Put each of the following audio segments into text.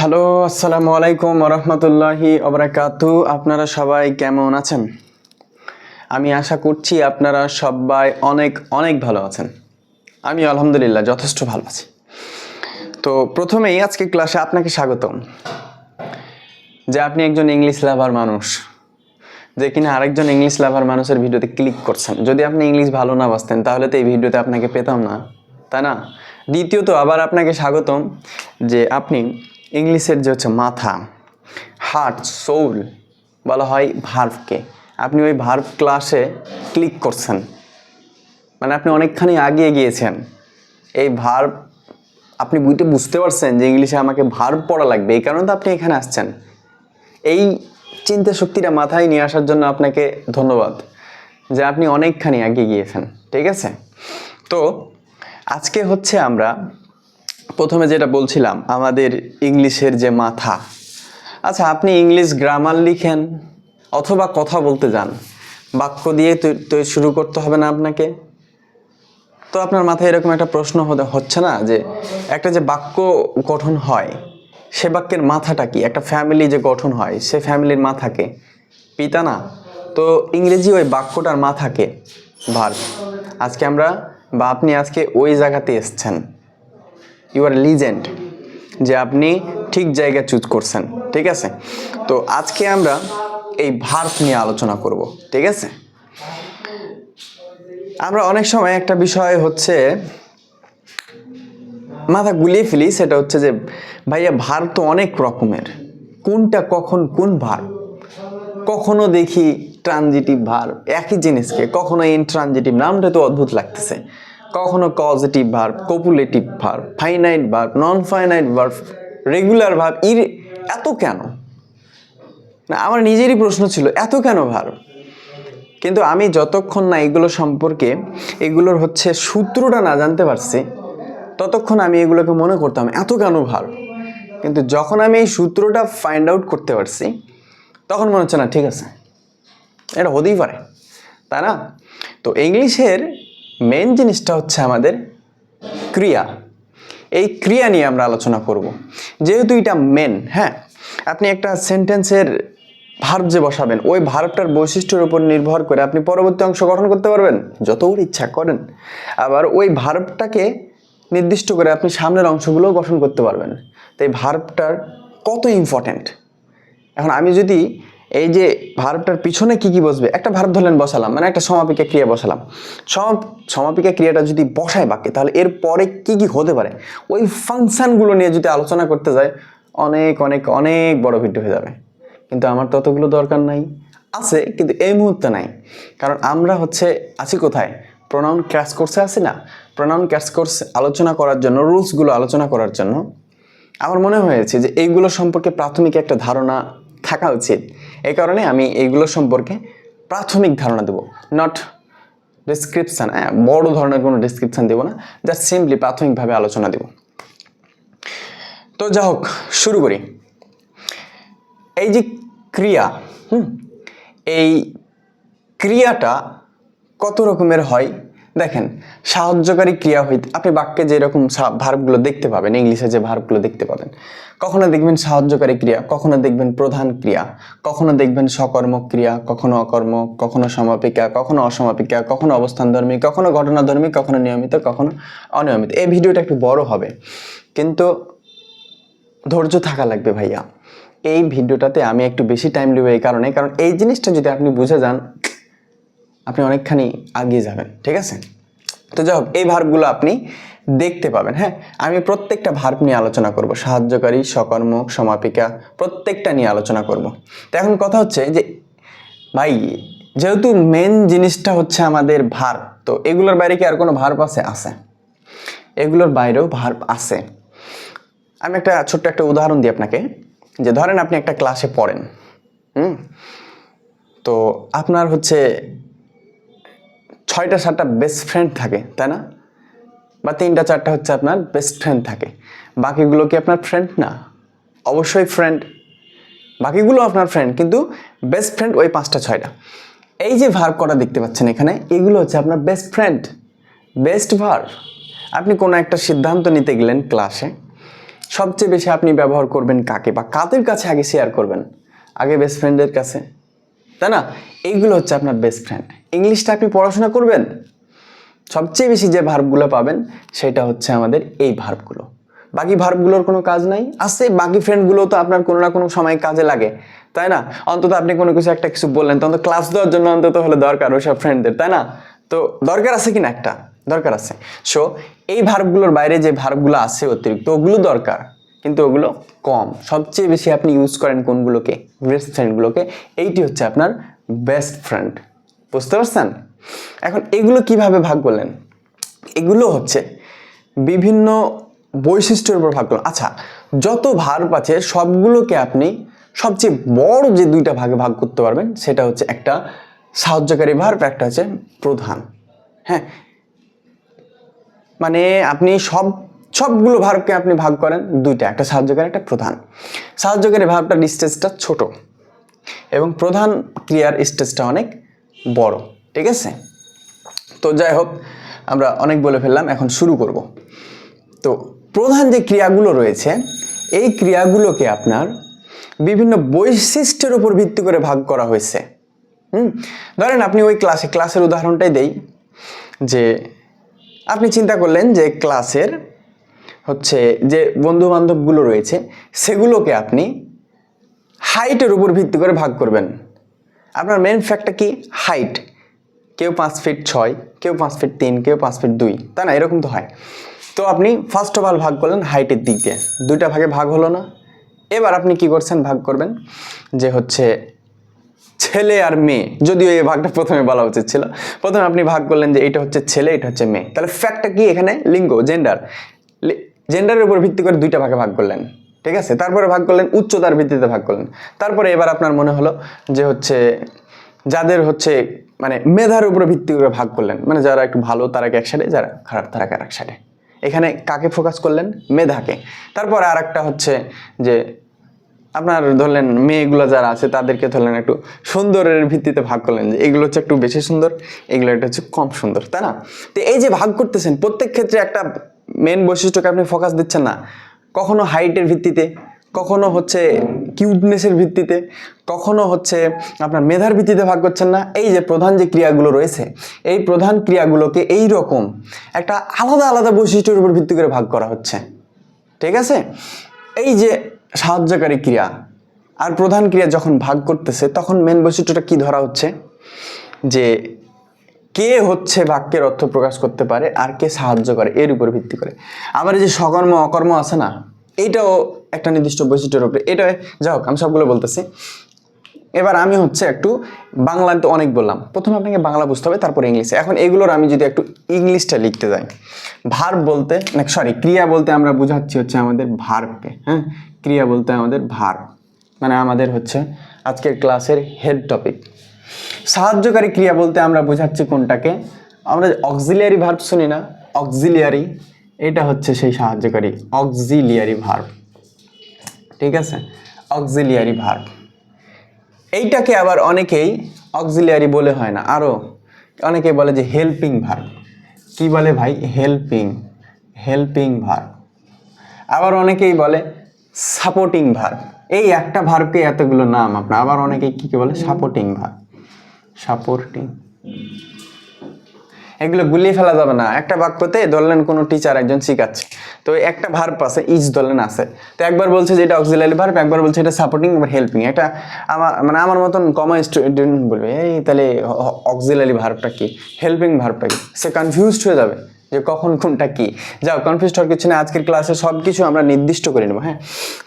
Hello, আসসালামু আলাইকুম রহমতুল্লাহি অবরাকাতু আপনারা সবাই কেমন আছেন? আমি আশা করছি আপনারা সবাই অনেক অনেক ভালো আছেন। আমি আলহামদুলিল্লাহ যথেষ্ট ভালো আছি। তো প্রথমেই আজকে ক্লাসে আপনাকে স্বাগতম। যে আপনি একজন ইংলিশ লাভার মানুষ, যে কিনা আরেকজন ইংলিশ লাভার মানুষের ভিডিওতে ক্লিক করছেন। যদি আপনি ইংলিশ ভালো না বাসতেন তাহলে তো এই ভিডিওতে আপনাকে পেতাম না, তাই না? দ্বিতীয়ত আবার আপনাকে স্বাগতম যে আপনি ইংলিশের যে হচ্ছে মাথা হার্ট সোল বলা হয় ভার্ভকে আপনি ওই ভার্ভ ক্লাসে ক্লিক করছেন। মানে আপনি অনেকখানি আগিয়ে গিয়েছেন। এই ভার্ব আপনি বইতে বুঝতে পারছেন যে ইংলিশে আমাকে ভার্ব পড়া লাগবে। এই কারণে তো আপনি এখানে আসছেন। এই চিন্তা শক্তিটা মাথায় নিয়ে আসার জন্য আপনাকে ধন্যবাদ যে আপনি অনেকখানি এগিয়ে গিয়েছেন। ঠিক আছে? তো আজকে হচ্ছে আমরা প্রথমে যেটা বলছিলাম, আমাদের ইংলিশের যে মাথা। আচ্ছা আপনি ইংলিশ গ্রামার লিখেন অথবা কথা বলতে যান। বাক্য দিয়ে তৈ- শুরু করতে হবে না আপনাকে। তো আপনার মাথায় এরকম একটা প্রশ্ন হচ্ছে না যে, একটা যে বাক্য গঠন হয়, সে বাক্যের মাথাটা কি? একটা ফ্যামিলি যে গঠন হয়, সে ফ্যামিলির মাথাকে পিতা না? তো ইংরেজি ওই বাক্যটার মাথাকে ভার আজকে আমরা, বা আপনি আজকে ওই জায়গাতে এসছেন। ইউ আর লিজেন্ড যে আপনি ঠিক জায়গা চুজ করছেন, ঠিক আছে? তো আজকে আমরা এই ভার্ভ নিয়ে আলোচনা করব, ঠিক আছে? আমরা অনেক সময় একটা বিষয় হচ্ছে মাথা গুলিয়ে ফেলি, সেটা হচ্ছে যে, ভাইয়া ভার তো অনেক রকমের। কোনটা কখন কোন ভার কখনো দেখি ট্রানজিটিভ ভার একই জিনিসকে, কখনো ইনট্রানজিটিভ নামটা তো অদ্ভুত লাগতেছে। কখনো পজিটিভ ভার কপুলেটিভ ভার finite verb non finite verb regular ভার ইর, এত কেন? না, আমার নিজেরই প্রশ্ন ছিল, এত কেন ভার কিন্তু আমি যতক্ষণ না এগুলো সম্পর্কে, এগুলোর হচ্ছে সূত্রটা না জানতে পারছি, ততক্ষণ আমি এগুলোকে মনে করতাম, এত কেন ভার কিন্তু যখন আমি এই সূত্রটা ফাইন্ড আউট করতে পারছি, তখন মনে হচ্ছে, না, ঠিক আছে, এটা হতেই পারে, তাই না? তো ইংলিশের মেন জিনিসটা হচ্ছে আমাদের ক্রিয়া। এই ক্রিয়া নিয়ে আমরা আলোচনা করব। যেহেতু এটা মেন হ্যাঁ? আপনি একটা সেন্টেন্সের ভার্ব যে বসাবেন, ওই ভার্বটার বৈশিষ্ট্যের উপর নির্ভর করে আপনি পরবর্তী অংশ গঠন করতে পারবেন যতগুলো ইচ্ছা করেন। আবার ওই ভার্বটাকে নির্দিষ্ট করে আপনি সামনের অংশগুলোও গঠন করতে পারবেন। তাই ভার্বটার কত ইম্পর্ট্যান্ট এখন আমি যদি এই যে ভার্বটার পিছনে কি কি বসবে? একটা ভার্ব ধরলেন, বসালাম মানে একটা সমাপিকা ক্রিয়া বসালাম। সম সমাপিকা ক্রিয়াটা যদি বসায় বাক্যে, তাহলে এর পরে কি কি হতে পারে? ওই ফাংশনগুলো নিয়ে যদি আলোচনা করতে যায়, অনেক অনেক অনেক বড় ভিডিও হয়ে যাবে। কিন্তু আমার ততগুলো দরকার নাই। আছে, কিন্তু এই মুহূর্তে নাই। কারণ আমরা হচ্ছে আছি কোথায়? প্রোনাউন ক্র্যাশ কোর্সে আছি না? প্রোনাউন ক্র্যাশ কোর্স আলোচনা করার জন্য রুলসগুলো আলোচনা করার জন্য, আমার মনে হয়েছে যে এইগুলো সম্পর্কে প্রাথমিক একটা ধারণা থাকা উচিত। এই কারণে আমি এইগুলো সম্পর্কে প্রাথমিক ধারণা দেবো। নট ডিসক্রিপশান হ্যাঁ বড় ধরনের কোনো ডিসক্রিপশান দেবো না জাস্ট সিম্পলি প্রাথমিকভাবে আলোচনা দেব। তো যা হোক, শুরু করি। এই যে ক্রিয়া, হুম, এই ক্রিয়াটা কত রকমের হয়? দেখেন, সাহায্যকারী ক্রিয়া হইতে, আপনি বাক্যে যেরকম ভার্বগুলো দেখতে পাবেন, ইংলিশে যে ভার্বগুলো দেখতে পাবেন, কখনো দেখবেন সাহায্যকারী ক্রিয়া, কখনো দেখবেন প্রধান ক্রিয়া, কখনো দেখবেন সকর্মক ক্রিয়া, কখনো অকর্ম, কখনো সমাপিকা, কখনো অসমাপিকা, কখনো অবস্থানধর্মী, কখনো ঘটনাধর্মী, কখনো নিয়মিত, কখনো অনিয়মিত। এই ভিডিওটা একটু বড় হবে। কিন্তু ধৈর্য থাকা লাগবে ভাইয়া। এই ভিডিওটাতে আমি একটু বেশি টাইম নেব এই কারণে, কারণ এই জিনিসটা যদি আপনি বুঝে যান আপনি অনেকখানি আগিয়ে যাবেন, ঠিক আছে? তো যাই হোক, এই ভার্বগুলো আপনি দেখতে পাবেন হ্যাঁ? আমি প্রত্যেকটা ভার্ব নিয়ে আলোচনা করব, সাহায্যকারী সকর্মক সমাপিকা, প্রত্যেকটা নিয়ে আলোচনা করব। তো এখন কথা হচ্ছে যে, ভাই, যেহেতু মেন জিনিসটা হচ্ছে আমাদের ভার্ব তো এগুলোর বাইরে কি আর কোনো ভার্ব আছে? আছে। এগুলোর বাইরেও ভার্ব আছে। আমি একটা ছোট্ট একটা উদাহরণ দিই আপনাকে, যে ধরেন আপনি একটা ক্লাসে পড়েন, হুম? তো আপনার হচ্ছে ছয়টা, সাতটা বেস্ট ফ্রেন্ড থাকে, তাই না? বা তিনটা, চারটা হচ্ছে আপনার বেস্ট ফ্রেন্ড থাকে। বাকিগুলো কি আপনার ফ্রেন্ড না। অবশ্যই ফ্রেন্ড বাকিগুলো আপনার ফ্রেন্ড কিন্তু বেস্ট ফ্রেন্ড ওই পাঁচটা, ছয়টা। এই যে ভার্ব করা দেখতে পাচ্ছেন এখানে, এগুলো হচ্ছে আপনার বেস্ট ফ্রেন্ড বেস্ট ভার্ব আপনি কোনো একটা সিদ্ধান্ত নিতে গেলেন ক্লাসে সবচেয়ে বেশি আপনি ব্যবহার করবেন কাকে? বা কাদের কাছে আগে শেয়ার করবেন? আগে বেস্ট ফ্রেন্ডের কাছে, তাই না? এইগুলো হচ্ছে আপনার বেস্ট ফ্রেন্ড ইংলিশটা আপনি পড়াশোনা করবেন? সবচেয়ে বেশি যে ভার্বগুলো পাবেন, সেটা হচ্ছে আমাদের এই ভার্বগুলো বাকি ভার্বগুলোর কোনো কাজ নাই? আছে, বাকি ফ্রেন্ডগুলো তো আপনার কোনো না কোনো সময় কাজে লাগে, তাই না? অন্তত আপনি কোনো কিছু একটা কিছু বললেন তখন ক্লাস দেওয়ার জন্য অন্তত হলে দরকার ওইসব ফ্রেন্ডদের তাই না? তো দরকার আছে কিনা একটা? দরকার আছে। সো এই ভার্বগুলোর বাইরে যে ভার্বগুলো আছে অতিরিক্ত, ওগুলো দরকার, কিন্তু ওগুলো কম। সবচেয়ে বেশি আপনি ইউজ করেন কোনগুলোকে? বেস্ট ফ্রেন্ডগুলোকে এইটি হচ্ছে আপনার বেস্ট ফ্রেন্ড বুঝতে পারছেন? এখন এগুলো কীভাবে ভাগ করলেন? এগুলো হচ্ছে বিভিন্ন বৈশিষ্ট্যের উপর ভাগ করলেন। আচ্ছা যত ভার্ব আছে সবগুলোকে আপনি সবচেয়ে বড় যে দুইটা ভাগে ভাগ করতে পারবেন, সেটা হচ্ছে একটা সাহায্যকারী ভার্ব একটা হচ্ছে প্রধান। হ্যাঁ? মানে আপনি সব, সবগুলো ভার্বকে আপনি ভাগ করেন দুইটা, একটা সাহায্যকারী, একটা প্রধান। সাহায্যকারী ভার্বটার স্টেজটা ছোট। এবং প্রধান ক্রিয়ার স্টেজটা অনেক বড়, ঠিক আছে? তো যাই হোক, আমরা অনেক বলে ফেললাম, এখন শুরু করব। তো প্রধান যে ক্রিয়াগুলো রয়েছে, এই ক্রিয়াগুলোকে আপনার বিভিন্ন বৈশিষ্ট্যের উপর ভিত্তি করে ভাগ করা হয়েছে। হুম? ধরেন আপনি ওই ক্লাসে, ক্লাসের উদাহরণটাই দেই, যে আপনি চিন্তা করলেন যে ক্লাসের হচ্ছে যে বন্ধু বান্ধবগুলো রয়েছে, সেগুলোকে আপনি হাইটের উপর ভিত্তি করে ভাগ করবেন। আপনার মেন ফ্যাক্টটা কি? হাইট কেউ পাঁচ ফিট ছয়, কেউ পাঁচ ফিট তিন, কেউ পাঁচ ফিট দুই। তাই না? এরকম তো হয়। তো আপনি ফার্স্ট অফ অল ভাগ করলেন হাইটের দিক দিয়ে। দুইটা ভাগে ভাগ হলো না। এবার আপনি কি করছেন? ভাগ করবেন। যে হচ্ছে ছেলে আর মেয়ে। যদিও এই ভাগটা প্রথমে বলা উচিত ছিল। প্রথমে আপনি ভাগ করলেন যে এটা হচ্ছে ছেলে, এটা হচ্ছে মেয়ে। তাহলে ফ্যাক্টটা কি এখানে? লিঙ্গ জেন্ডার জেন্ডারের উপর ভিত্তি করে দুইটা ভাগে ভাগ করলেন। ঠিক আছে? তারপরে ভাগ করলেন, উচ্চতার ভিত্তিতে ভাগ করলেন। তারপরে এবার আপনার মনে হলো যে হচ্ছে যাদের হচ্ছে মানে মেধার উপরে ভিত্তি করে ভাগ করলেন মানে যারা একটু ভালো তারা এক সাইডে যারা খারাপ তারা এক সাইডে এখানে কাকে ফোকাস করলেন? মেধাকে। তারপরে আর একটা হচ্ছে যে আপনার ধরলেন মেয়েগুলো যারা আছে, তাদেরকে ধরলেন একটু সুন্দরের ভিত্তিতে ভাগ করলেন। যে এগুলো হচ্ছে একটু বেশি সুন্দর, এগুলো একটা হচ্ছে কম সুন্দর, তাই না? তো এই যে ভাগ করতেছেন, প্রত্যেক ক্ষেত্রে একটা মেন বৈশিষ্ট্যকে আপনি ফোকাস দিচ্ছেন না। কখনো হাইটের ভিত্তিতে, কখনো হচ্ছে কিউটনেসের ভিত্তিতে, কখনো হচ্ছে আপনার মেধার ভিত্তিতে ভাগ করছেন না। এই যে প্রধান যে ক্রিয়াগুলো রয়েছে, এই প্রধান ক্রিয়াগুলোকে এই রকম একটা আলাদা আলাদা বৈশিষ্ট্যের উপর ভিত্তি করে ভাগ করা হচ্ছে। ঠিক আছে? এই যে সাহায্যকারী ক্রিয়া আর প্রধান ক্রিয়া যখন ভাগ করতেছে, তখন মেন বৈশিষ্ট্যটা কি ধরা হচ্ছে? যে কে হচ্ছে বাক্যের অর্থ প্রকাশ করতে পারে আর কে সাহায্য করে? এর উপর ভিত্তি করে। আবার যে সকর্ম অকর্ম আছে না এইটাও একটা নির্দিষ্ট বৈশিষ্ট্যের উপরে। এটা, যাই হোক, আমি সবগুলো বলতেছি। এবার আমি হচ্ছে একটু বাংলা তো অনেক বললাম। প্রথমে আপনাকে বাংলা বুঝতে হবে, তারপর ইংলিশে। এখন এগুলোর আমি যদি একটু ইংলিশটা লিখতে যাই। ভার্ব বলতে, না সরি ক্রিয়া বলতে আমরা বোঝাচ্ছি হচ্ছে আমাদের ভার্বকে হ্যাঁ? ক্রিয়া বলতে আমাদের ভার্ব। মানে আমাদের হচ্ছে আজকের ক্লাসের হেড টপিক সাহায্যকারী ক্রিয়া বলতে আমরা বোঝাচ্ছি কোনটাকে? আমরা অক্সিলিয়ারি ভার্ব শুনি না। অক্সিলিয়ারি, এটা হচ্ছে সেই সাহায্যকারী অক্সিলিয়ারি ভার্ব। ঠিক আছে? Auxiliary verb. এইটাকে আবার অনেকেই অক্সিলিয়ারি বলে হয় না। আরও অনেকে বলে যে হেল্পিং ভার্ব। কি বলে ভাই? Helping helping verb. আবার অনেকেই বলে সাপোর্টিং ভার্ব। এই একটা ভার্বকে এতগুলো নাম আপনার। আবার অনেকেই কী কী বলে? Supporting verb. সাপোর্টিং। এগুলো গুলিয়ে ফেলা যাবে না। একটা বাক্যতে ধরলেন কোনো টিচার একজন শিখাচ্ছে। তো একটা ভার্প আছে ইজ ধরলেন আছে। তো একবার বলছে যে এটা অক্সিলারি ভার্ব একবার বলছে এটা সাপোর্টিং একবার হেল্পিং এটা আমার মানে আমার মতন কমা স্টুডেন্ট বলবে, এই তাহলে অক্সিলারি ভার্বটা কি? হেল্পিং ভার্বটা কি? সে কনফিউজড হয়ে যাবে। যে কখন কোনটা কি। যাও কনফিউজ হওয়ার কিছু না আজকের ক্লাসে সব কিছু আমরা নির্দিষ্ট করে নেব হ্যাঁ?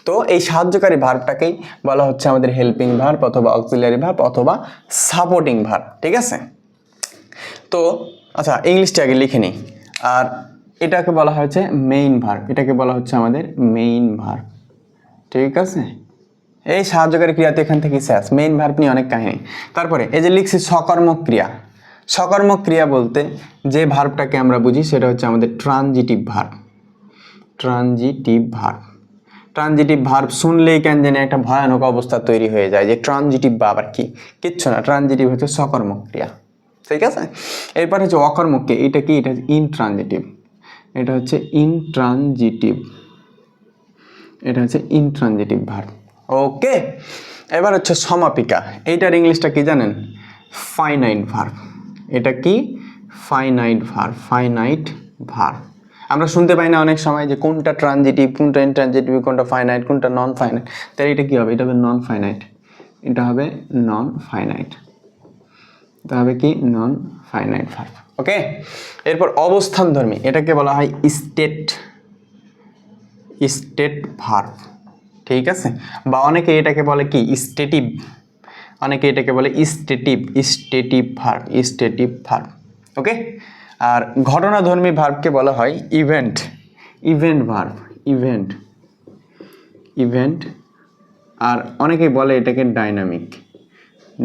তো এই সাহায্যকারী ভার্বটাকেই বলা হচ্ছে আমাদের হেল্পিং ভার্ব অথবা অক্সিলারি ভার্ব অথবা সাপোর্টিং ভার্ব ঠিক আছে? তো আচ্ছা ইংলিশটা আগে লিখে নিই। আর এটাকে বলা হয়েছে মেইন ভার্ব এটাকে বলা হচ্ছে আমাদের মেইন ভার্ব ঠিক আছে? এই সাহায্যকারী ক্রিয়াতে এখান থেকে শেষ মেইন ভার্ব নিয়ে অনেক কাহিনী। তারপরে, এই যে লিখছি সকর্মক ক্রিয়া সকর্মক ক্রিয়া বলতে যে ভার্বটাকে আমরা বুঝি সেটা হচ্ছে আমাদের transitive verb transitive verb transitive verb শুনলেই কেন জানি একটা ভয়ানক অবস্থা তৈরি হয়ে যায় যে ট্রানজিটিভ বা আবার কি? কিচ্ছু না, ট্রানজিটিভ হচ্ছে সকর্মক ক্রিয়া। ঠিক আছে? এরপর হচ্ছে অকর্মককে এটা কি? এটা হচ্ছে ইনট্রানজিটিভ। এটা হচ্ছে ইনট্রানজিটিভ। এটা হচ্ছে ইনট্রানজিটিভ ভার্ব ওকে? এবার হচ্ছে সমাপিকা। এইটার ইংলিশটা কি জানেন? ফাইনাইট ভার্ব এটা কি? ফাইনাইট ভার ফাইনাইট ভার আমরা শুনতে পাই না অনেক সময় যে কোনটা ট্রানজিটিভ কোনটা ইনট্রানজিটিভ কোনটা ফাইনাইট কোনটা নন ফাইনাইট তাহলে এটা কি হবে? এটা হবে নন ফাইনাইট এটা হবে নন ফাইনাইট এটা হবে কি? নন ফাইনাইট ভার্ব ওকে এরপর অবস্থান ধর্মী এটাকে বলা হয় স্টেট স্টেট ভার্ব ঠিক আছে? বা অনেকে এটাকে বলে কি? স্টেটিভ অনেকে এটাকে বলে stative stative verb stative verb okay আর ঘটনাধর্মী ভার্বকে বলা হয় event event verb event event আর অনেকে বলে এটাকে ডাইনামিক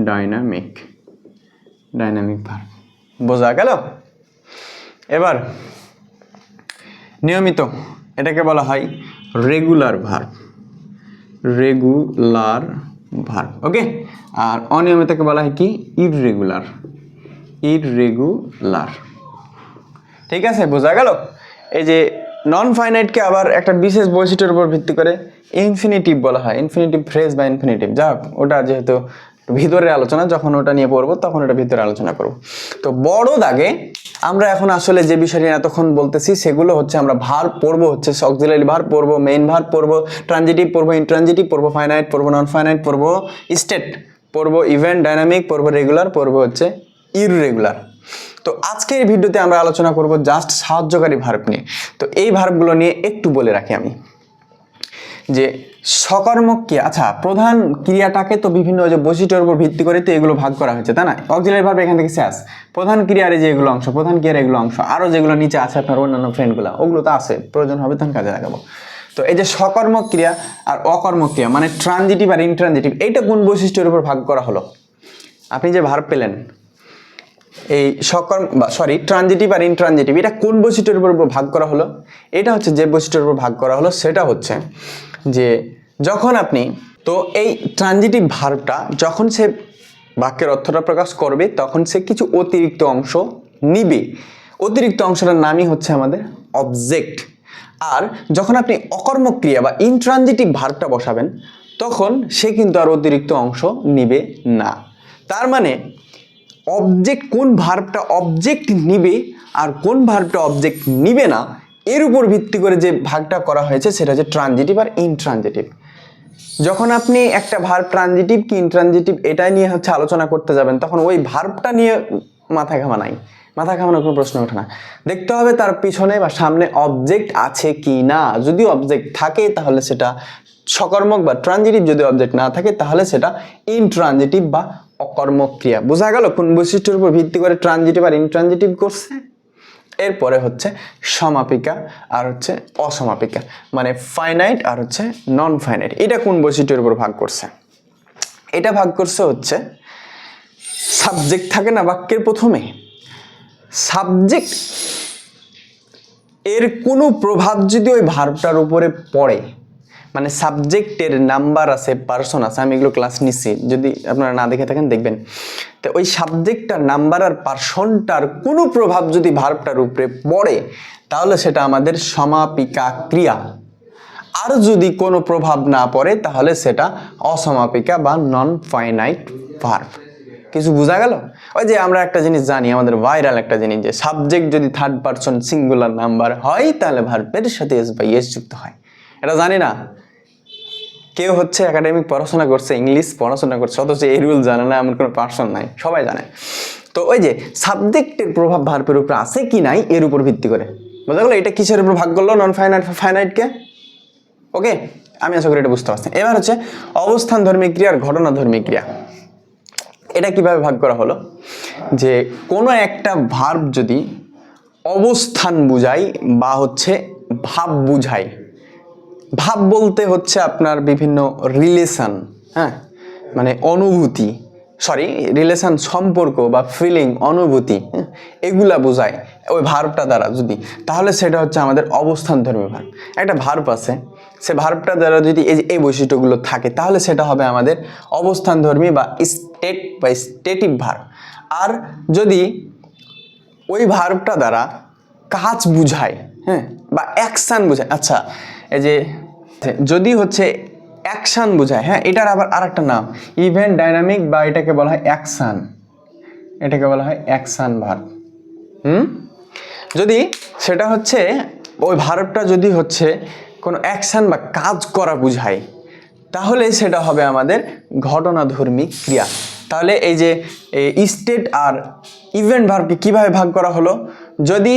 ডাইনামিক ডাইনামিক ভার্ব বোঝা গেল? এবার, নিয়মিত এটাকে বলা হয় regular verb regular verb okay আর অনিয়মিতকে বলা হয় কি? ইররেগুলার ইররেগুলার ঠিক আছে, বোঝা গেল? এই যে নন ফাইনাইটকে আবার একটা বিশেষ বৈশিষ্ট্যের উপর ভিত্তি করে ইনফিনিটিভ বলা হয় ইনফিনিটিভ ফ্রেজ বা ইনফিনিটিভ যা ওটা যেহেতু ভিতরের আলোচনা, যখন ওটা নিয়ে পড়ব, তখন ওটা ভিতরে আলোচনা করব। তো বড় দাগে আমরা এখন আসলে যে বিষয়টি এতক্ষণ বলতেছি, সেগুলো হচ্ছে আমরা ভার পড়ব হচ্ছে অক্সিলারি ভার পড়ব মেইন ভার পড়ব ট্রানজিটিভ পড়ব ইনট্রানজিটিভ পড়ব ফাইনাইট পড়ব নন ফাইনাইট পড়ব স্টেট পড়ব ইভেন্ট ডাইনামিক পড়ব রেগুলার পড়ব হচ্ছে ইররেগুলার তো আজকের ভিডিওতে আমরা আলোচনা করব জাস্ট সাহায্যকারী ভার্ব নিয়ে। তো এই ভার্বগুলো নিয়ে একটু বলে রাখি আমি। যে সকর্মক ক্রিয়া আচ্ছা প্রধান ক্রিয়াটাকে তো বিভিন্ন যে বৈশিষ্ট্যের উপর ভিত্তি করে তো এগুলো ভাগ করা হয়েছে, তাই না? অক্সিলারি ভার্ব এখান থেকে শেষ। প্রধান ক্রিয়ার যে এগুলো অংশ, প্রধান ক্রিয়ার এগুলো অংশ আরও যেগুলো নিচে আছে আপনার অন্যান্য ফ্রেন্ডগুলো, ওগুলো তো আছে, প্রয়োজন হবে তখন কাজে লাগাবো। তো এই যে সকর্মক ক্রিয়া আর অকর্মক ক্রিয়া মানে ট্রানজিটিভ আর ইনট্রানজিটিভ এইটা কোন বৈশিষ্ট্যের উপর ভাগ করা হলো? আপনি যে ভার্ব পেলেন এই সকর্ম বা সরি ট্রানজিটিভ আর ইনট্রানজিটিভ এটা কোন বৈশিষ্ট্যের উপর ভাগ করা হলো? এটা হচ্ছে যে বৈশিষ্ট্যের উপর ভাগ করা হলো, সেটা হচ্ছে যে যখন আপনি, তো এই ট্রানজিটিভ ভার্বটা যখন সে বাক্যের অর্থটা প্রকাশ করবে, তখন সে কিছু অতিরিক্ত অংশ নিবে। অতিরিক্ত অংশটার নামই হচ্ছে আমাদের অবজেক্ট আর যখন আপনি অকর্মক ক্রিয়া বা ইনট্রানজিটিভ ভার্বটা বসাবেন, তখন সে কিন্তু আর অতিরিক্ত অংশ নিবে না। তার মানে অবজেক্ট কোন ভার্বটা অবজেক্ট নিবে আর কোন ভার্বটা অবজেক্ট নিবে না, এর উপর ভিত্তি করে যে ভাগটা করা হয়েছে সেটা হচ্ছে ট্রানজিটিভ আর ইনট্রানজিটিভ যখন আপনি একটা ভার্ব ট্রানজিটিভ কি ইনট্রানজিটিভ এটাই নিয়ে হচ্ছে আলোচনা করতে যাবেন, তখন ওই ভার্বটা নিয়ে মাথা ঘামা নাই। মাথা ঘামানোর কোনো প্রশ্ন ওঠে না। দেখতে হবে তার পিছনে বা সামনে অবজেক্ট আছে কি না। যদি অবজেক্ট থাকে তাহলে সেটা সকর্মক বা ট্রানজিটিভ যদি অবজেক্ট না থাকে তাহলে সেটা ইনট্রানজিটিভ বা অকর্মক ক্রিয়া বোঝা গেল কোন বৈশিষ্ট্যের উপর ভিত্তি করে ট্রানজিটিভ আর ইনট্রানজিটিভ করছে? এরপরে হচ্ছে সমাপিকা আর হচ্ছে অসমাপিকা মানে ফাইনাইট আর হচ্ছে নন ফাইনাইট এটা কোন বৈশিষ্ট্যের উপর ভাগ করছে? এটা ভাগ করছে হচ্ছে সাবজেক্ট থাকে না বাক্যের প্রথমে। সাবজেক্ট এর কোনো প্রভাব যদি ওই ভার্বটার উপরে পড়ে মানে সাবজেক্টের নাম্বার আছে পার্সন আছে, আমি এগুলো ক্লাস নিচ্ছি যদি আপনারা না দেখে থাকেন, দেখবেন। তো ওই সাবজেক্টটার নাম্বার আর পার্সনটার কোনো প্রভাব যদি ভার্বটার উপরে পড়ে, তাহলে সেটা আমাদের সমাপিকা ক্রিয়া। আর যদি কোনো প্রভাব না পড়ে, তাহলে সেটা অসমাপিকা বা নন ফাইনাইট ভার্ব কিছু বোঝা গেল? ওই যে আমরা একটা জিনিস জানি, আমাদের ভাইরাল একটা জিনিস, যে সাবজেক্ট যদি থার্ড পারসন সিঙ্গুলার নাম্বার হয়, তাহলে ভার্বের সাথে এস বাই এস যুক্ত হয়। এটা জানি না? কেউ হচ্ছে একাডেমিক পড়াশোনা করছে ইংলিশ পড়াশোনা করছে, অথচ এই রুল জানে না, এমন কোনো পার্সন নাই, সবাই জানে। তো ওই যে সাবজেক্টের প্রভাব ভার্বের উপরে আছে কি নাই, এর উপর ভিত্তি করে। বোঝা গেলো এটা কিসের উপর ভাগ করল নন ফাইনাইট ফাইনাইটকে ওকে আমি আশা করি এটা বুঝতে পারছি এবার হচ্ছে অবস্থান ধর্মী ক্রিয়া আর ঘটনা ধর্মী ক্রিয়া। এটা কীভাবে ভাগ করা হলো? যে কোনো একটা ভার্ব যদি অবস্থান বুঝায় বা হচ্ছে ভাব বুঝায় ভাব বলতে হচ্ছে আপনার বিভিন্ন রিলেশন হ্যাঁ? মানে অনুভূতি সরি রিলেশান সম্পর্ক বা ফিলিং অনুভূতি হ্যাঁ, এগুলা বোঝায় ওই ভার্বটা দ্বারা যদি। তাহলে সেটা হচ্ছে আমাদের অবস্থান ধর্মী ভার্ব একটা ভার্ব আছে সে ভার্বটা দ্বারা যদি এই এই বৈশিষ্ট্যগুলো থাকে তাহলে সেটা হবে আমাদের অবস্থান ধর্মী বা স্টেট বা স্টেটিভ ভার্ব আর যদি ওই ভার্বটা দ্বারা কাজ বুঝায় হ্যাঁ? বা অ্যাকশান বুঝায় আচ্ছা এই যে যদি হচ্ছে অ্যাকশন বোঝায় হ্যাঁ এটার আবার আরেকটা নাম, ইভেন্ট ডাইনামিক বা এটাকে বলা হয় অ্যাকশন। এটাকে বলা হয় অ্যাকশন ভার্ব। হুম? যদি সেটা হচ্ছে, ওই ভার্বটা যদি হচ্ছে কোনো অ্যাকশন বা কাজ করা বোঝায়, তাহলে সেটা হবে আমাদের ঘটনাধর্মী ক্রিয়া। তাহলে এই যে স্টেট আর ইভেন্ট ভার্বকে কীভাবে ভাগ করা হলো, যদি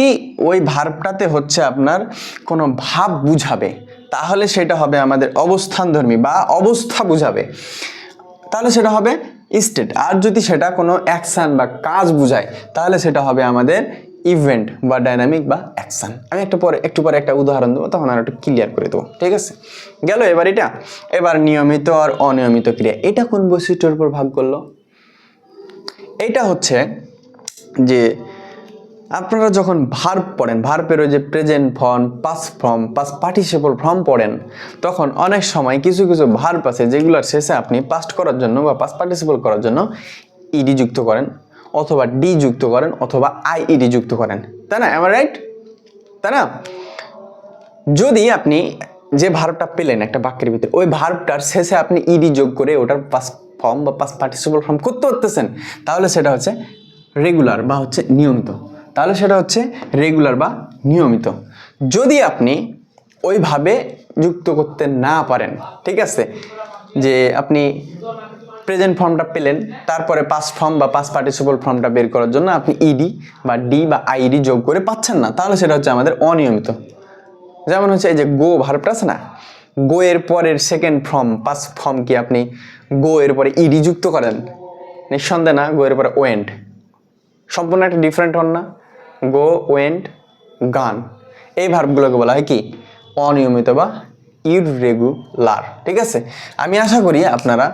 ওই ভার্বটাতে হচ্ছে আপনার কোনো ভাব বুঝাবে তাহলে সেটা হবে আমাদের অবস্থানধর্মী বা অবস্থা বুঝাবে। তাহলে সেটা হবে স্টেট আর যদি সেটা কোনো অ্যাকশন বা কাজ বুঝায়, তাহলে সেটা হবে আমাদের ইভেন্ট বা ডাইনামিক বা অ্যাকশন আমি একটু পরে একটু পরে একটা উদাহরণ দেবো, তখন আর একটু ক্লিয়ার করে দেবো, ঠিক আছে? গেল এবার এটা। এবার নিয়মিত আর অনিয়মিত ক্রিয়া। এটা কোন বৈশিষ্ট্যের উপর ভাগ করল? এইটা হচ্ছে যে আপনারা যখন ভার্ব পড়েন ভার্বের ওই যে present form past form past participle form পড়েন, তখন অনেক সময় কিছু কিছু ভার্ব আছে যেগুলোর শেষে আপনি পাস্ট করার জন্য বা পাস পার্টিসিপল করার জন্য ইডি যুক্ত করেন অথবা ডি যুক্ত করেন অথবা আই ইডি যুক্ত করেন। তাই না? এবার রাইট তাই না? যদি আপনি যে ভার্বটা পেলেন একটা বাক্যের ভিতরে, ওই ভার্বটার শেষে আপনি ইডি যোগ করে ওটার পাস ফর্ম বা পাস পার্টিসিপল ফর্ম করতে পারতেছেন, তাহলে সেটা হচ্ছে রেগুলার বা হচ্ছে নিয়মিত। তাহলে সেটা হচ্ছে রেগুলার বা নিয়মিত। যদি আপনি ওইভাবে যুক্ত করতে না পারেন, ঠিক আছে? যে আপনি প্রেজেন্ট ফর্মটা পেলেন, তারপরে পাস ফর্ম বা পাস পার্টিসিপল ফর্মটা বের করার জন্য আপনি ইডি বা ডি বা আইডি যোগ করে পাচ্ছেন না, তাহলে সেটা হচ্ছে আমাদের অনিয়মিত। যেমন হচ্ছে এই যে গো ভার্বটা আছে না? গো এর পরের সেকেন্ড ফর্ম পাস ফর্ম কি আপনি গো এর পরে ইডি যুক্ত করেন? নিঃসন্দেহে না গো এর পরে ওয়েন্ট সম্পূর্ণ একটা ডিফারেন্ট হন না। গো ওয়েন্ট গান। এই ভার্বগুলোকে বলা হয় কি? অনিয়মিত বা ইররেগুলার ঠিক আছে? আমি আশা করি আপনারা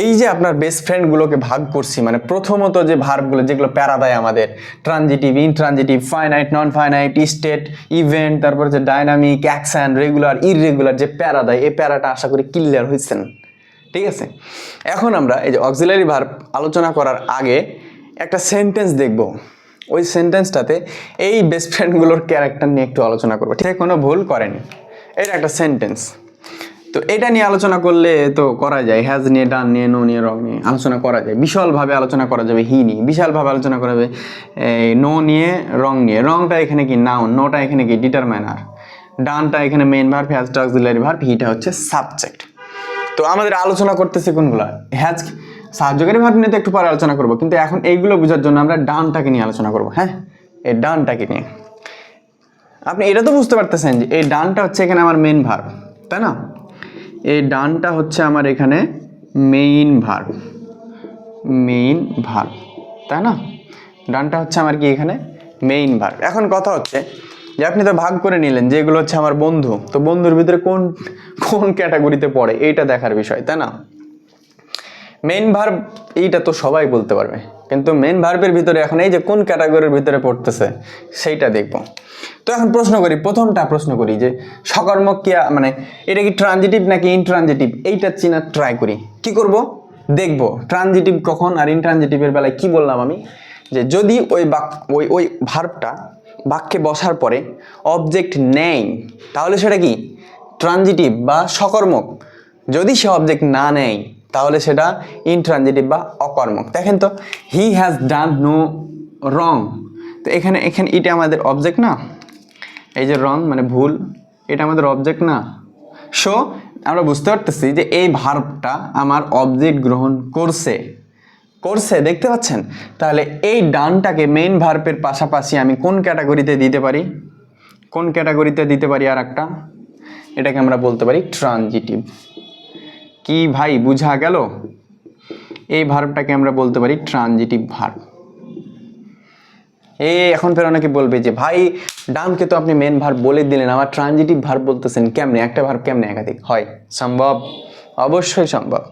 এই যে আপনার বেস্ট ফ্রেন্ডগুলোকে ভাগ করছি মানে প্রথমত যে ভার্বগুলো যেগুলো প্যারা দেয় আমাদের transitive intransitive finite non finite state event তারপর যে ডাইনামিক অ্যাকশন রেগুলার ইররেগুলার যে প্যারা দেয়, এই প্যারাটা আশা করি ক্লিয়ার হয়েছেন ঠিক আছে? এখন আমরা এই যে অক্সিলারি ভার্ব আলোচনা করার আগে একটা সেন্টেন্স দেখব। ওই সেন্টেন্সটাতে এই বেস্ট ফ্রেন্ডগুলোর ক্যারেক্টার নিয়ে একটু আলোচনা করব। ঠিক কোনো ভুল করেনি। এটা একটা সেন্টেন্স তো এটা নিয়ে আলোচনা করলে তো করা যায়। হ্যাজ নিয়ে ডান নিয়ে নো নিয়ে রং নিয়ে আলোচনা করা যায়। বিশালভাবে আলোচনা করা যাবে হি নিয়ে। বিশালভাবে আলোচনা করা যাবে, এই নো নিয়ে রং নিয়ে। রংটা এখানে কি নাউন নোটা এখানে কি ডিটারমাইনার ডানটা এখানে মেইন ভার্ব হ্যাজটা অক্সিলারি ভার্ব হিটা হচ্ছে সাবজেক্ট তো আমাদের আলোচনা করতেছে কোনগুলো? হ্যাজ সাহায্যকারী ভার্ব নিয়ে তো একটু পরে আলোচনা করব, কিন্তু এখন এইগুলো বোঝার জন্য আমরা ডানটাকে নিয়ে আলোচনা করব হ্যাঁ? এই ডানটাকে নিয়ে। আপনি এটা তো বুঝতে পারতেছেন যে এই ডানটা হচ্ছে এখানে আমার মেন ভার্ব তাই না? এই ডানটা হচ্ছে আমার এখানে মেইন ভার্ব মেইন ভার্ব তাই না? ডানটা হচ্ছে আমার কি এখানে? মেইন ভার্ব এখন কথা হচ্ছে যে আপনি তো ভাগ করে নিলেন যে এগুলো হচ্ছে আমার বন্ধু, তো বন্ধুর ভিতরে কোন কোন ক্যাটাগরিতে পড়ে, এইটা দেখার বিষয়, তাই না? মেইন ভার্ব এইটা তো সবাই বলতে পারবে। কিন্তু মেন ভার্বের ভিতরে এখন এই যে কোন ক্যাটাগরির ভিতরে পড়তেছে, সেইটা দেখব। তো এখন প্রশ্ন করি, প্রথমটা প্রশ্ন করি যে সকর্মক কি মানে এটা কি ট্রানজিটিভ নাকি ইনট্রানজিটিভ এইটা চিনার ট্রাই করি। কি করব? দেখব ট্রানজিটিভ কখন আর ইনট্রানজিটিভের বেলায় কি বললাম আমি? যে যদি ওই বাক, ওই ওই ভার্বটা বাক্যে বসার পরে অবজেক্ট নেয় তাহলে সেটা কি? ট্রানজিটিভ বা সকর্মক যদি সে অবজেক্ট না নেয় তাহলে সেটা ইনট্রানজিটিভ বা অকর্মক। দেখেন তো হি হ্যাজ ডান নো রং তো এখানে এখানে এটা আমাদের অবজেক্ট না? এই যে রং মানে ভুল, এটা আমাদের অবজেক্ট না? সো আমরা বুঝতে পারতেছি যে এই ভার্বটা আমার অবজেক্ট গ্রহণ করছে। করছে, দেখতে পাচ্ছেন? তাহলে এই ডানটাকে মেইন ভার্বের পাশাপাশি আমি কোন ক্যাটাগরিতে দিতে পারি? কোন ক্যাটাগরিতে দিতে পারি আর একটা এটাকে আমরা বলতে পারি ট্রানজিটিভ কি ভাই, বুঝা গেল? এই ভার্বটাকে আমরা বলতে পারি ট্রানজিটিভ ভার্ব এ, এখন ফের অনেকে বলবে যে, ভাই ডামকে তো আপনি মেন ভার্ব বলে দিলেন আমার ট্রানজিটিভ ভার্ব বলতেছেন কেমনে? একটা ভার্ব কেমনে একাধিক? হয়, সম্ভব? অবশ্যই সম্ভব।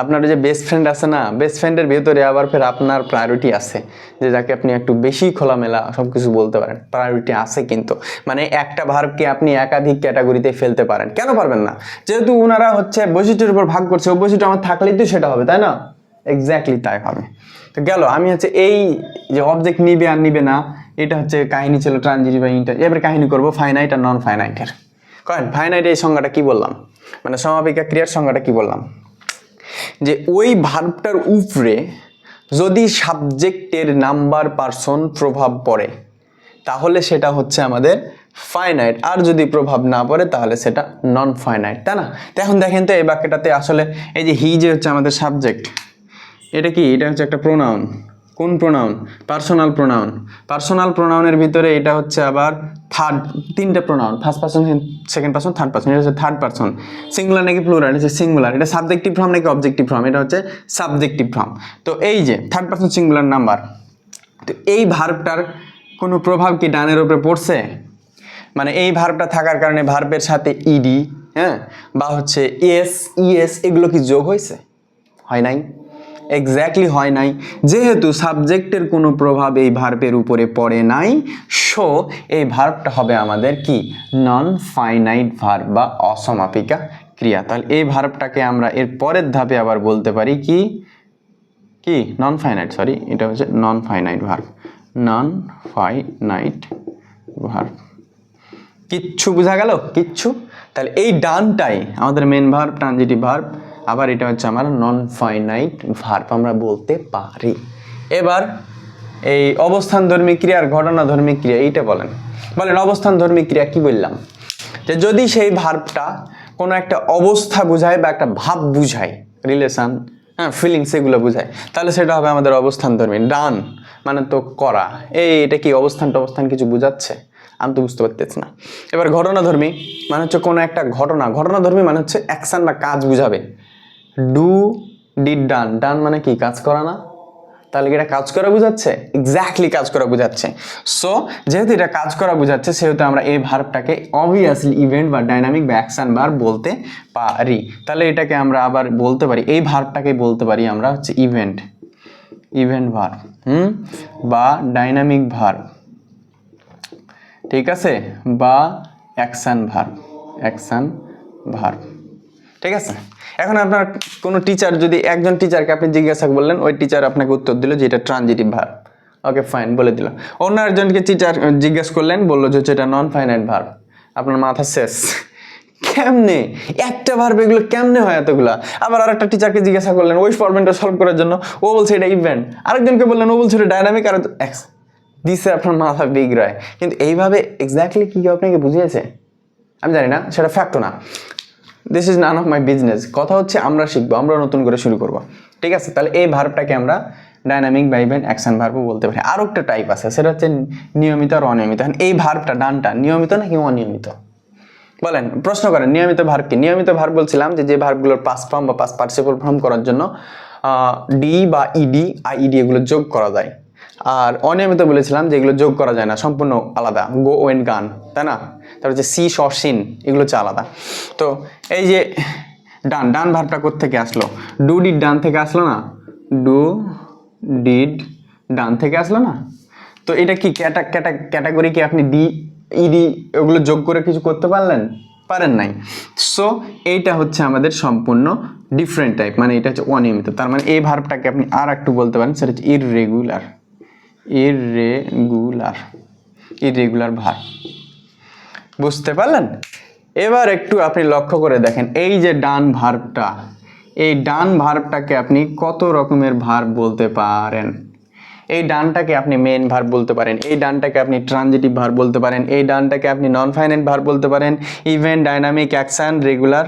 আপনার যে বেস্ট ফ্রেন্ড আছে না বেস্ট ফ্রেন্ডের ভেতরে আবার ফের আপনার প্রায়োরিটি আছে, যে যাকে আপনি একটু বেশি খোলামেলা সব কিছু বলতে পারেন। প্রায়োরিটি আছে কিন্তু। মানে একটা ভার্বকে আপনি একাধিক ক্যাটাগরিতে ফেলতে পারেন। কেন পারবেন না? যেহেতু ওনারা হচ্ছে বৈশিষ্ট্যের উপর ভাগ করছে ওই বৈশিষ্ট্য আমার থাকলেই তো সেটা হবে, তাই না? এক্স্যাক্টলি তাই হবে। তো গেল, আমি হচ্ছে এই যে অবজেক্ট নিবে আর নিবে না, এটা হচ্ছে কাহিনী ছিল ট্রানজিটিভ বা ইন্টার, এবার কাহিনী করব ফাইনাইট আর নন ফাইনাইটের করেন ফাইনাইট এই সংজ্ঞাটা কি বললাম? মানে সমাপিকা ক্রিয়ার সংজ্ঞাটা কি বললাম? যে ওই ভার্বটার উপরে যদি সাবজেক্টের নাম্বার পার্সন প্রভাব পড়ে, তাহলে সেটা হচ্ছে আমাদের ফাইনাইট আর যদি প্রভাব না পড়ে, তাহলে সেটা নন ফাইনাইট তাই না? তো এখন দেখেন তো এই বাক্যটাতে আসলে এই যে হি যে হচ্ছে আমাদের সাবজেক্ট এটা কি? এটা হচ্ছে একটা প্রোনাউন কোন প্রোনাউন পার্সোনাল প্রোনাউন পার্সোনাল প্রোনাউনের ভিতরে এটা হচ্ছে আবার থার্ড তিনটে pronoun first person second person third person এটা হচ্ছে থার্ড পার্সন সিঙ্গুলার নাকি প্লুরাল এটা হচ্ছে সিঙ্গুলার এটা সাবজেক্টিভ ফর্ম নাকি অবজেক্টিভ ফর্ম এটা হচ্ছে সাবজেক্টিভ ফর্ম তো এই যে থার্ড পার্সন সিঙ্গুলার নাম্বার তো এই ভার্বটার কোনো প্রভাব কি ডানের উপরে পড়ছে? মানে এই ভার্বটা থাকার কারণে ভার্বের সাথে ইডি হ্যাঁ? বা হচ্ছে এস ইএস এগুলো কি যোগ হয়েছে? হয় নাই। এক্স্যাক্টলি হয় নাই। যেহেতু সাবজেক্টের কোনো প্রভাব এই ভার্বের উপরে পড়ে নাই সো এই ভার্বটা হবে আমাদের কি? নন ফাইনাইট ভার্ব বা অসমাপিকা ক্রিয়া। তাহলে এই ভার্বটাকে আমরা এর পরের ধাপে আবার বলতে পারি কি? কি? নন ফাইনাইট সরি এটা হচ্ছে non finite verb non finite verb কিচ্ছু বোঝা গেল? কিচ্ছু? তাহলে এই ডানটাই আমাদের মেন ভার্ব ট্রানজিটিভ ভার্ব আবার এটা হচ্ছে আমার নন ফাইনাইট ভার্ব আমরা বলতে পারি। এবার এই অবস্থান ধর্মী ক্রিয়া আর ঘটনা ধর্মী ক্রিয়া, এইটা বলেন। বলেন অবস্থান ধর্মী ক্রিয়া কি বললাম? যে যদি সেই ভার্বটা কোনো একটা অবস্থা বোঝায় বা একটা ভাব বুঝায় রিলেশন হ্যাঁ ফিলিংস এগুলো বোঝায়, তাহলে সেটা হবে আমাদের অবস্থান ধর্মী ডান মানে তো করা। এই, এটা কি অবস্থান টবস্থান কিছু বোঝাচ্ছে? আমি তো বুঝতে পারতেছি না। এবার ঘটনাধর্মী মানে হচ্ছে কোনো একটা ঘটনা। ঘটনাধর্মী মানে হচ্ছে অ্যাকশন বা কাজ বুঝাবে। ডু ডিড ডান ডান মানে কি? কাজ করা না? তাহলে কি এটা কাজ করা বোঝাচ্ছে? এক্স্যাক্টলি কাজ করা বোঝাচ্ছে। সো যেহেতু এটা কাজ করা বোঝাচ্ছে, সেহেতু আমরা এই ভার্বটাকে অবভিয়াসলি ইভেন্ট বা ডাইনামিক বা অ্যাকশন বার বলতে পারি। তাহলে এটাকে আমরা আবার বলতে পারি। এই ভার্বটাকে বলতে পারি আমরা হচ্ছে ইভেন্ট ইভেন্ট ভার্ব হুম? বা ডাইনামিক ভার্ব ঠিক আছে? বা অ্যাকশান ভার্ব অ্যাকশান ভার্ব ঠিক আছে? এখন আপনার কোনো টিচার যদি একজন টিচারকে আপনি জিজ্ঞাসা করলেন, ওই টিচার আপনাকে উত্তর দিল যে এটা ট্রানজিটিভ ভার্ব ওকে ফাইন বলে দিল। অন্য একজনকে টিচার জিজ্ঞেস করলেন, বলল যে এটা নন ফাইনাইট ভার্ব আপনার মাথা শেষ। কেমনে? একটা ভার্ব এগুলো কেমনে হয় এতগুলা? আবার আরেকটা টিচারকে জিজ্ঞাসা করলেন, ওই ফরমেটটা সলভ করার জন্য, ও বলছে এটা ইভেন্ট আরেকজনকে বললেন, ও বলছে এটা ডাইনামিক আর এক্স দিছে আপনার মাথা বিগড়ায়। কিন্তু এইভাবে এক্স্যাক্টলি কি আপনাকে বুঝিয়েছে? আমি জানি না, সেটা ফ্যাক্টও না। This is none of my business কথা হচ্ছে আমরা শিখব, আমরা নতুন করে শুরু করব। ঠিক আছে, তাহলে এই ভার্বটাকে আমরা ডাইনামিক বা ইভেন্ট অ্যাকশন ভার্বও বলতে পারি। আরও একটা টাইপ আছে, সেটা হচ্ছে নিয়মিত আর অনিয়মিত। এই ভার্বটা ডানটা, নিয়মিত নাকি অনিয়মিত? বলেন, প্রশ্ন করেন, নিয়মিত ভার্ব কি? নিয়মিত ভার্ব বলছিলাম যে যে ভার্বগুলোর পাস ফর্ম বা পাস পার্টিসিপল ফর্ম করার জন্য ডি বা ইডি আইডি এগুলো যোগ করা যায়। আর অনিয়মিত বলেছিলাম যে এগুলো যোগ করা যায় না, সম্পূর্ণ আলাদা, গো ওয়েন গান, তাই না? তারপর হচ্ছে সি সিন, এগুলো হচ্ছে আলাদা। তো এই যে ডান ডান ভাবটা থেকে আসলো? ডু ডিড ডান থেকে আসলো না? ডু ডিড ডান থেকে আসলো না? তো এটা কি ক্যাটা ক্যাটা, ক্যাটাগরি কি আপনি ডি ইডি ওগুলো যোগ করে কিছু করতে পারলেন? পারেন নাই। সো এইটা হচ্ছে আমাদের সম্পূর্ণ ডিফারেন্ট টাইপ মানে এটা হচ্ছে অনিয়মিত। তার মানে এই ভার্বটাকে আপনি আর একটু বলতে পারেন, সেটা হচ্ছে ইররেগুলার ইররেগুলার ইররেগুলার ভার। বুঝতে পারলেন? এবার একটু আপনি লক্ষ্য করে দেখেন, এই যে ডান ভার্বটা এই ডান ভার্বটাকে আপনি কত রকমের ভার্ব বলতে পারেন? এই ডানটাকে আপনি মেন ভার্ব বলতে পারেন, এই ডানটাকে আপনি ট্রানজিটিভ ভার্ব বলতে পারেন, এই ডানটাকে আপনি নন ফাইনাইট ভার্ব বলতে পারেন ইভেন ডাইনামিক অ্যাকশন রেগুলার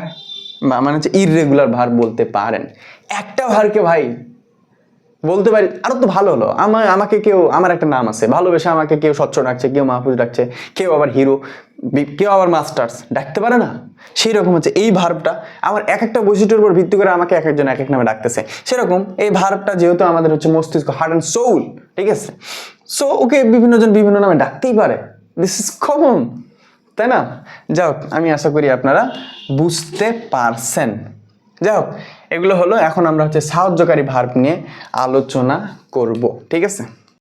মানে হচ্ছে ইররেগুলার ভার্ব বলতে পারেন। একটা ভারকে ভাই বলতে পারি, আরও তো ভালো হলো। আমার, আমাকে কেউ, আমার একটা নাম আছে। ভালোবেসে আমাকে কেউ স্বচ্ছ ডাকছে কেউ মাহফুজ ডাকছে কেউ আবার হিরো কেউ আবার মাস্টার্স ডাকতে পারে না? সেই রকম হচ্ছে এই ভার্বটা। আমার এক একটা বৈশিষ্ট্যের উপর ভিত্তি করে আমাকে এক একজন এক এক নামে ডাকতেছে। সেরকম এই ভার্বটা যেহেতু আমাদের হচ্ছে মস্তিষ্ক হার্ট অ্যান্ড সোল ঠিক আছে? সো ওকে বিভিন্ন জন বিভিন্ন নামে ডাকতেই পারে। দিস ইজ কমন তাই না? যাই আমি আশা করি আপনারা বুঝতে পারছেন। যাই হোক এগুলো হলো এখন আমরা হচ্ছে সাহায্যকারী ভার্ব নিয়ে আলোচনা করব ঠিক আছে?